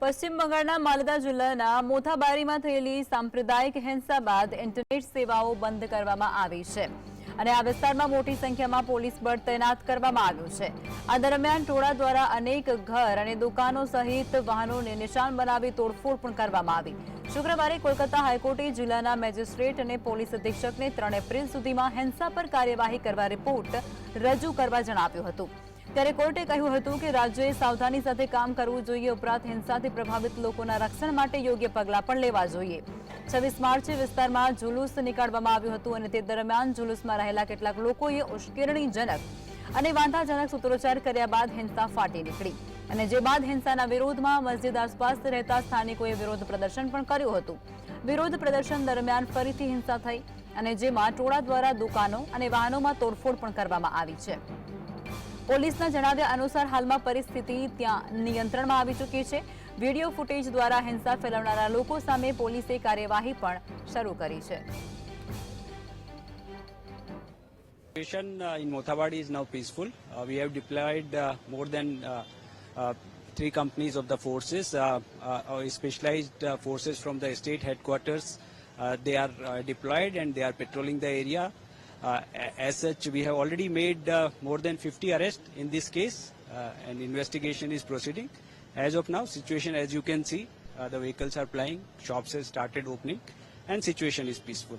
પશ્ચિમ બંગાળના માલદા જિલ્લાના મોથાબારીમાં થયેલી સાંપ્રદાયિક હિંસા બાદ ઇન્ટરનેટ સેવાઓ બંધ કરવામાં આવી છે અને આ વિસ્તારમાં મોટી સંખ્યામાં પોલીસ બળ તૈનાત કરવામાં આવ્યું છે. આ દરમિયાન ટોળા દ્વારા અનેક ઘર અને દુકાનો સહિત વાહનોને નિશાન બનાવી તોડફોડ પણ કરવામાં આવી. શુક્રવારે કોલકાતા હાઈકોર્ટે જિલ્લાના મેજિસ્ટ્રેટ અને પોલીસ અધિક્ષકને ત્રણ એપ્રિલ સુધીમાં હિંસા પર કાર્યવાહી કરવા રિપોર્ટ રજૂ કરવા જણાવ્યું હતું. ત્યારે કોર્ટે કહ્યું હતું કે રાજ્યએ સાવધાની સાથે કામ કરવું જોઈએ, ઉપરાંત હિંસાથી પ્રભાવિત લોકોના રક્ષણ માટે યોગ્ય પગલાં પણ લેવા જોઈએ. છવ્વીસ માર્ચે વિસ્તારમાં જુલુસ નીકાળવામાં આવ્યું હતું અને તે દરમિયાન જુલુસમાં રહેલા કેટલાક લોકોએ ઉશ્કેરણીજનક અને વાંધાજનક સૂત્રોચ્ચાર કર્યા બાદ હિંસા ફાટી નીકળી. અને જે બાદ હિંસાના વિરોધમાં મસ્જિદ આસપાસ રહેતા સ્થાનિકોએ વિરોધ પ્રદર્શન પણ કર્યું હતું. વિરોધ પ્રદર્શન દરમિયાન ફરીથી હિંસા થઈ અને જેમાં ટોળા દ્વારા દુકાનો અને વાહનોમાં તોડફોડ પણ કરવામાં આવી છે. પોલીસના જણાવ્યા અનુસાર હાલમાં પરિસ્થિતિ ત્યાં નિયંત્રણમાં આવી ચૂકી છે વીડિયો ફૂટેજ દ્વારા હિંસા ફેલાવનારા લોકો સામે પોલીસે કાર્યવાહી પણ શરૂ કરી છે situation uh, in Mothabadi is now peaceful. Uh, we have deployed uh, more than uh, uh, three companies of the forces, uh, uh, specialized uh, forces from the state headquarters. Uh, they are uh, deployed and they are patrolling the area. Uh, as such, we have already made uh, more than 50 arrests in this case, uh, and investigation is proceeding. As of now, situation as you can see, the vehicles are plying, shops have started opening, and situation is peaceful.